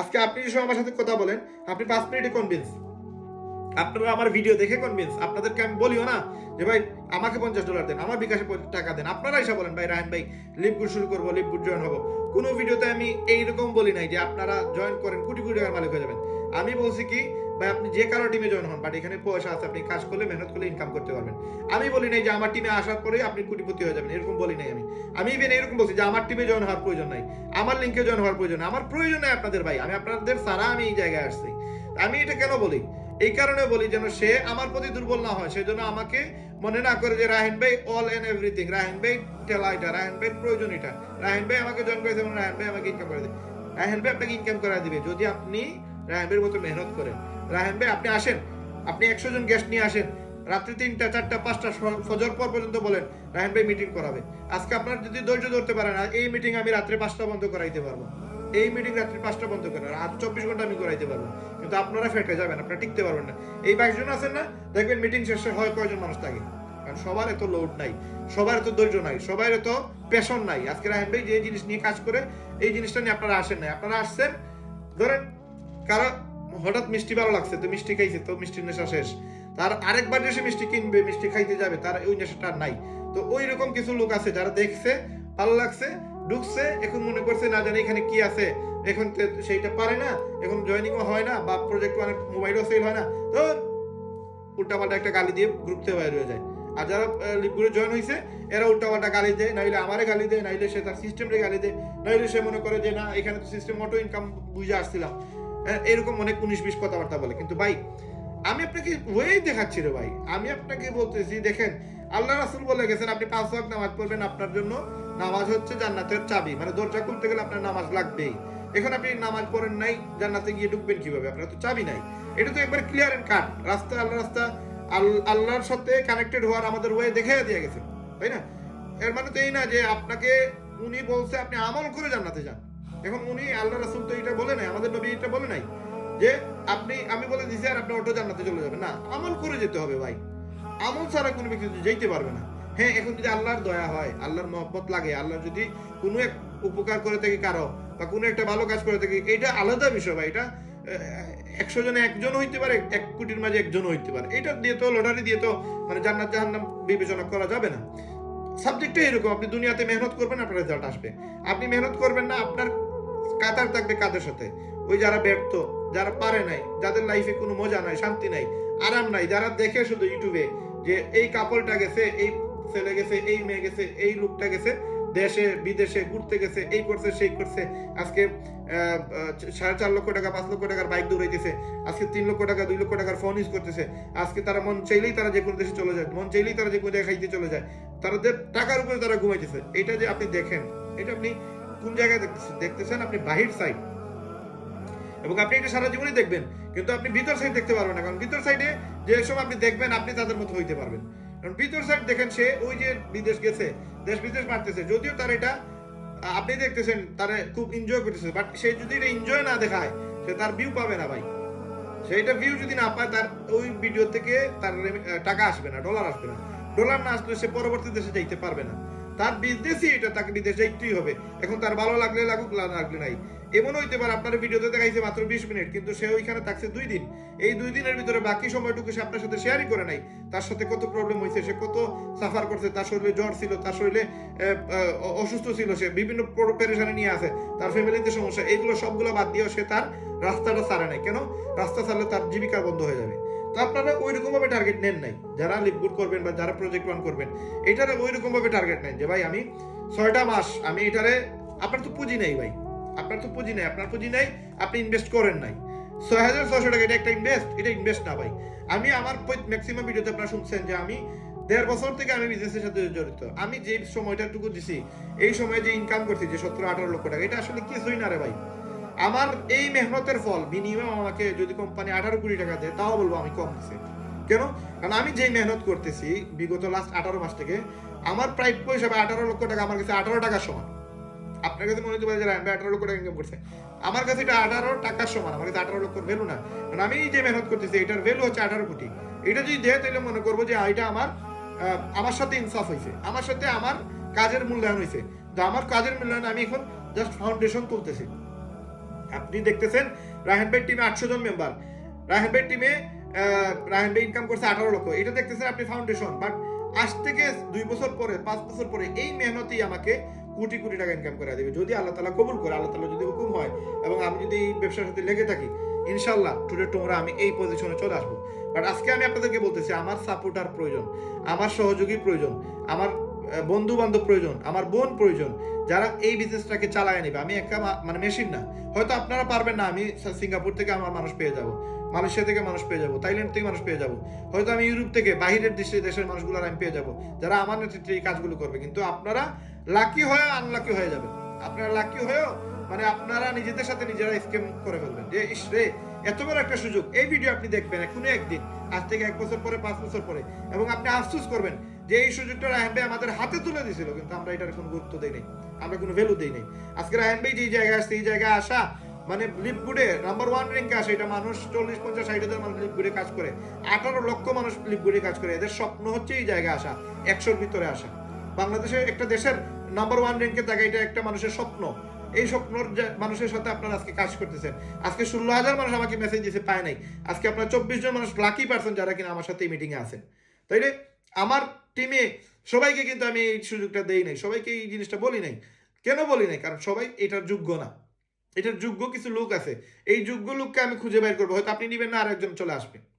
আজকে আপনি যদি আমার সাথে কথা বলেন, আপনি পাঁচ মিনিটে কনভিন্স আপনারা আমার ভিডিও দেখে কনভিন্স আপনাদেরকে আমি বলিও না যে ভাই, আমাকে পঞ্চাশ ডলার দেন, আমার বিকাশে টাকা দেন। আপনারা এসে বলেন, ভাই, রায়ন ভাই লিপগুড শুরু করব লিপগুড জয়েন হব। কোনো ভিডিওতে আমি এইরকম বলি নাই যে আপনারা জয়েন করেন, কোটি কোটি টাকার মালিক হয়ে যাবেন। আমি বলছি কি ভাই আপনি যে কারও টিমে জয়েন হন বাট এখানে পয়সা আছে, আপনি কাজ করলে, মেহনত করলে ইনকাম করতে পারবেন। আমি বলি নাই যে আমার টিমে আসার পরে আপনি কোটিপতি হয়ে যাবেন, এরকম বলি নাই আমি। আমি ইভেন এরকম বলছি যে আমার টিমে জয়েন হওয়ার প্রয়োজন নাই। আমার লিঙ্কে জয়েন হওয়ার প্রয়োজন। আমার প্রয়োজন নাই আপনাদের ভাই। আমি আপনাদের সারা আমি এই জায়গায় আসছি। আমি এটা কেন বলি? এই কারণে বলি যেন সে আমার প্রতি দুর্বল না হয়। সেজন্য আমাকে মনে না করে যে, রাহেন ভাই অল এন্ড এভরিথিং রাহেন ভাই টেলা এটা। রাহেন ভাই, প্রয়োজন এটা। রাহেন ভাই আমাকে জয়েন করেছে এবং রাহেন ভাই আমাকে ইনকাম করে দেবে রাহেন ভাই আপনাকে ইনকাম করে দিবে। যদি আপনি রাহেন ভাইয়ের মতো মেহনত করেন রাহেন ভাই, আপনি আসেন। আপনি একশো জন গেস্ট নিয়ে আসেন। রাত্রি তিনটা, চারটা, পাঁচটা ফজর পর পর্যন্ত বলেন রাহেন ভাই মিটিং করাবে। আজকে আপনার যদি ধৈর্য ধরতে পারেন এই মিটিং আমি রাত্রে পাঁচটা বন্ধ করাইতে পারব। এই মিটিং রাত্রি পাঁচটা বন্ধ করেন আর চব্বিশ ঘণ্টা আমি করাইতে পারব। কিন্তু আপনারা ফেটে যাবেন, আপনারা টিকতে পারবেন না। এই বাইশ জন আছেন না, দেখবেন মিটিং শেষে হয় কয়জন মানুষ থাকে? কারণ সবার এত লোড নাই, সবার এত ধৈর্য নাই, সবার এত পেশন নাই। আজকে রাহেন ভাই যে জিনিস নিয়ে কাজ করে, এই জিনিসটা নিয়ে আপনারা আসেন নাই। আপনারা আসছেন, ধরেন, কারও হঠাৎ মিষ্টি ভালো লাগছে, তো মিষ্টি খাইছে, তো মিষ্টির নেশা শেষ। তার আরেকবার যে মিষ্টি কিনবে, মিষ্টি খাইতে যাবে, তার ওই নেশাটা নাই। তো ওই রকম কিছু লোক আছে যারা দেখছে, ভালো লাগছে, ঢুকছে, এখন মনে করছে না জানি এখানে কি আছে। এখন সেইটা পারে না, এখন জয়েনিংও হয় না, বা প্রজেক্ট মানে মোবাইলও সেল হয় না, তো উল্টাপাল্টা একটা গালি দিয়ে গ্রুপ থেকে বাইরে হয়ে যায়। আর যারা লিপগুলো জয়েন হয়েছে এরা উল্টাপাল্টা গালি দেয়, নাইলে আমারে গালি দেয়, নাইলে সে তার সিস্টেমে গালি দেয়, নাইলে সে মনে করে যে, না, এখানে তো সিস্টেম অটো ইনকাম বুঝে আসছিলাম। এরকম অনেক উনিশ বিশ কথাবার্তা বলে। কিন্তু ভাই, আমি আপনাকে ওয়েই দেখাচ্ছি রে ভাই। আমি আপনাকে বলতেছি, দেখেন, আল্লাহ রাসুল বলে গেছেন, আপনি পাঁচ ওয়াক্ত নামাজ পড়বেন, আপনার জন্য নামাজ হচ্ছে জান্নাতের চাবি। মানে দরজা খুলতে গেলে আপনার নামাজ লাগবেই। এখন আপনি নামাজ পড়েন নাই, জান্নাতে গিয়ে ঢুকবেন কীভাবে? আপনার তো চাবি নাই। এটা তো একবার ক্লিয়ার এন্ড কাট রাস্তা, আল্লাহ রাস্তা আল্লাহর সাথে কানেক্টেড হওয়ার আমাদের ওয়ে দেখে দিয়ে গেছে। তাই না? এর মানে তো এই না যে আপনাকে উনি বলছে আপনি আমল করে জান্নাতে যান। এখন উনি আল্লাহ রাসুল তো এটা বলে নাই, আমাদের নবী এটা বলে নাই যে আপনি, আমি বলে দিছি আর আপনি অটো জান্নাতে চলে যাবেন। না, আমল করে যেতে হবে ভাই। আমল ছাড়া কোনো ব্যক্তি যেতে পারবে না। হ্যাঁ এখন যদি আল্লাহর দয়া হয়, আল্লাহর মহব্বত লাগে, আল্লাহ যদি কোনো এক উপকার করে থাকে কারও বা কোনো একটা ভালো কাজ করে থাকে, এটা আলাদা বিষয় ভাই, এটা একশো জনে একজন হইতে পারে, এক কোটির মাঝে একজন হইতে পারে। এটা দিয়ে তো লটারি দিয়ে তো মানে জান্নাত জাহান্নাম বিবেচনা করা যাবে না। সাবজেক্টটা এরকম, আপনি দুনিয়াতে মেহনত করবেন, আপনার রেজাল্ট আসবে। আপনি মেহনত করবেন না, আপনার কাতার থাকবে কাদের সাথে? ওই যারা ব্যর্থ, যারা পারে নাই, যাদের লাইফে কোনো মজা নাই, শান্তি নাই, আরাম নাই, যারা দেখে শুধু ইউটিউবে যে এই কাপড়টা গেছে, এই ছেলে গেছে, এই মেয়ে গেছে, এই লোকটা গেছে, দেশে, বিদেশে ঘুরতে গেছে, এই করছে, সেই করছে, আজকে সাড়ে চার লক্ষ টাকা, পাঁচ লক্ষ টাকার বাইক দৌড়াইতেছে, আজকে তিন লক্ষ টাকা, দুই লক্ষ টাকার ফোন ইউজ করতেছে, আজকে তারা মন চাইলেই তারা যে কোনো দেশে চলে যায়, মন চাইলেই তারা যে কোনো জায়গায় খাইতে চলে যায় তাদের টাকার উপরে তারা ঘুমাইতেছে, এটা যে আপনি দেখেন, এটা আপনি কোন জায়গায় দেখতেছেন? আপনি বাহির সাইড এবং আপনি এটা সারা জীবনই দেখবেন, কিন্তু আপনি ভিতর সাইড দেখতে পারবেন না, কারণ ভিতর সাইডে যে সময় আপনি দেখবেন, আপনি তাদের মতো হইতে পারবেন। কারণ ভিতর সাইড দেখেন সে ওই যে বিদেশ গেছে, দেশ বিদেশ মারতেছে যদিও তার এটা, আপনি দেখতেছেন, তারা খুব এনজয় করতেছে বাট সে যদি এটা এনজয় না দেখায়, সে তার ভিউ পাবে না ভাই। সেইটা ভিউ যদি না পায়, তার ওই ভিডিও থেকে তার টাকা আসবে না ডলার আসবে না। ডলার না আসলে সে পরবর্তী দেশে যাইতে পারবে না। তার বিদেশই এটা তাকে বিদেশ যাইতেই হবে। এখন তার ভালো লাগলে লাগুক লাগলে নাই। এমন হইতে পারে, আপনার ভিডিওতে দেখাইছে মাত্র বিশ মিনিট, কিন্তু সে ওইখানে থাকছে দুই দিন। এই দুই দিনের ভিতরে বাকি সময়টুকু সে আপনার সাথে শেয়ারই করে নাই। তার সাথে কত প্রবলেম হয়েছে সে কত সাফার করছে, তার শরীরে জ্বর ছিল, তার শরীরে অসুস্থ ছিল, সে বিভিন্ন পেরেশানি নিয়ে আছে। তার ফ্যামিলিতে সমস্যা এইগুলো সবগুলো বাদ দিয়েও সে তার রাস্তাটা ছাড়ে নাই। কেন? রাস্তা ছাড়লে তার জীবিকা বন্ধ হয়ে যাবে। তো আপনারা ওই রকম ভাবে টার্গেট নেন নাই। যারা লিপগুড করবেন বা যারা প্রজেক্ট ওয়ান করবেন, এটারে ওই রকম ভাবে টার্গেট নেন যে, ভাই, আমি ছয়টা মাস, আমি এটারে, আপনার তো পুঁজি নেই ভাই। আপনার তো পুঁজি নেই, আপনার পুঁজি নেই, আপনি ইনভেস্ট করেন নাই। ছয় হাজার ছয়শো টাকা, এটা একটা ইনভেস্ট এটা ইনভেস্ট না ভাই। আমি আমার ম্যাক্সিমাম ভিডিওতে আপনারা শুনছেন যে, আমি দেড় বছর থেকে আমি বিজনেসের সাথে জড়িত। আমি যে সময়টাটুকু দিছি, এই সময়ে যে ইনকাম করছি, যে সতেরো আঠারো লক্ষ টাকা, এটা আসলে কিছুই না রে ভাই। আমার এই মেহনতের ফল মিনিমাম আমাকে যদি কোম্পানি আঠারো কোটি টাকা দেয়, তাও বলব আমি কম দিছি। কেন? কারণ আমি যেই মেহনত করতেছি, বিগত লাস্ট আঠারো মাস থেকে, আমার প্রাপ্য হিসাবে আঠারো লক্ষ টাকা, আমার কাছে আঠারো টাকা সমান। আপনার কাছে মনে হতে পারে যে আঠারো লক্ষ টাকা ইনকাম করছে। আমার কাছে এটা আঠারো টাকার সমান, আমার কাছে আঠারো লক্ষ ভ্যালু না। কারণ আমি যে মেহনত করতেছি, এটার ভ্যালু হচ্ছে আঠারো কোটি। এটা যদি দেয়, তাহলে মনে করব যে এটা আমার আমার সাথে ইনসাফ হয়েছে আমার সাথে আমার কাজের মূল্যায়ন হয়েছে তো আমার কাজের মূল্যায়ন আমি এখন জাস্ট ফাউন্ডেশন তুলতেছি। আপনি দেখতেছেন রাহেন ভাই টিমে আটশো জন মেম্বার রাহেন ভাই টিমে রাহেন ভাই ইনকাম করছে আঠারো লক্ষ। এটা দেখতেছেন আপনি ফাউন্ডেশন বাট আজ থেকে দুই বছর পরে, পাঁচ বছর পরে এই মেহনতই আমাকে কোটি কোটি টাকা ইনকাম করে দেবে। যদি আল্লাহ তালা কবুল করে, আল্লাহ তালা যদি হুকুম হয়, এবং আমি যদি এই ব্যবসার সাথে লেগে থাকি ইনশাল্লাহ টুডে টুমরা আমি এই পজিশনে চলে আসব। বাট আজকে আমি আপনাদেরকে বলতেছি, আমার সাপোর্টার প্রয়োজন, আমার সহযোগী প্রয়োজন, আমার বন্ধু বান্ধব প্রয়োজন, আমার বোন প্রয়োজন, যারা এই বিজনেসটাকে চালায় নেবে। আমি একা মানে মেশিন না। হয়তো আপনারা পারবেন না, আমি সিঙ্গাপুর থেকে আমার মানুষ পেয়ে যাব, মালয়েশিয়া থেকে মানুষ পেয়ে যাব, থাইল্যান্ড থেকে মানুষ পেয়ে যাব। হয়তো আমি ইউরোপ থেকে বাহিরের দেশে দেশের মানুষগুলো আমি পেয়ে যাব, যারা আমার নেতৃত্বে এই কাজগুলো করবে। কিন্তু আপনারা লাকি হয়ে আনলাকি হয়ে যাবেন। আপনারা লাকি হয়েও মানে আপনারা নিজেদের সাথে নিজেরা স্কেম করে ফেলবেন। যে, ইস রে এত বড় একটা সুযোগ। এই ভিডিও আপনি দেখবেন এখনও একদিন। আজ থেকে এক বছর পরে, পাঁচ বছর পরে। এবং আপনি আফসোস করবেন যে এই সুযোগটা রায়হান ভাই আমাদের হাতে তুলে দিয়েছিল। কিন্তু আমরা এটার কোনো গুরুত্ব দেই নাই। আমরা কোনো ভ্যালু দেই নাই। আজকে রায়হান ভাই যে জায়গায় আসছে, এই জায়গায় আসা মানে লিপগুডে নাম্বার ওয়ান র্যাঙ্কে আসে, এটা মানুষ চল্লিশ, পঞ্চাশ, ষাট হাজার মানুষ লিপগুডে কাজ করে। আঠারো লক্ষ মানুষ লিপগুডে কাজ করে। এদের স্বপ্ন হচ্ছে এই জায়গায় আসা, একশোর ভিতরে আসা। বাংলাদেশের একটা দেশের নাম্বার ওয়ান র্যাঙ্কে থাকা এটা একটা মানুষের স্বপ্ন। এই স্বপ্নর মানুষের সাথে আপনারা আজকে কাজ করতেছেন। আজকে ষোলো হাজার মানুষ আমাকে মেসেজ দিয়েছে পায় নাই। আজকে আপনার চব্বিশ জন মানুষ লাকি পার্সন যারা কিনা আমার সাথে এই মিটিংয়ে আছেন। তাই রে? আমার টিমে সবাইকে কিন্তু আমি এই সুযোগটা দেই নাই। সবাইকে এই জিনিসটা বলি নাই। কেন বলি নাই? কারণ সবাই এটার যোগ্য না। এটার যোগ্য কিছু লোক আছে। এই যোগ্য লোককে আমি খুঁজে বের করব। হয়তো আপনি নিবেন না আর একজন চলে আসবে।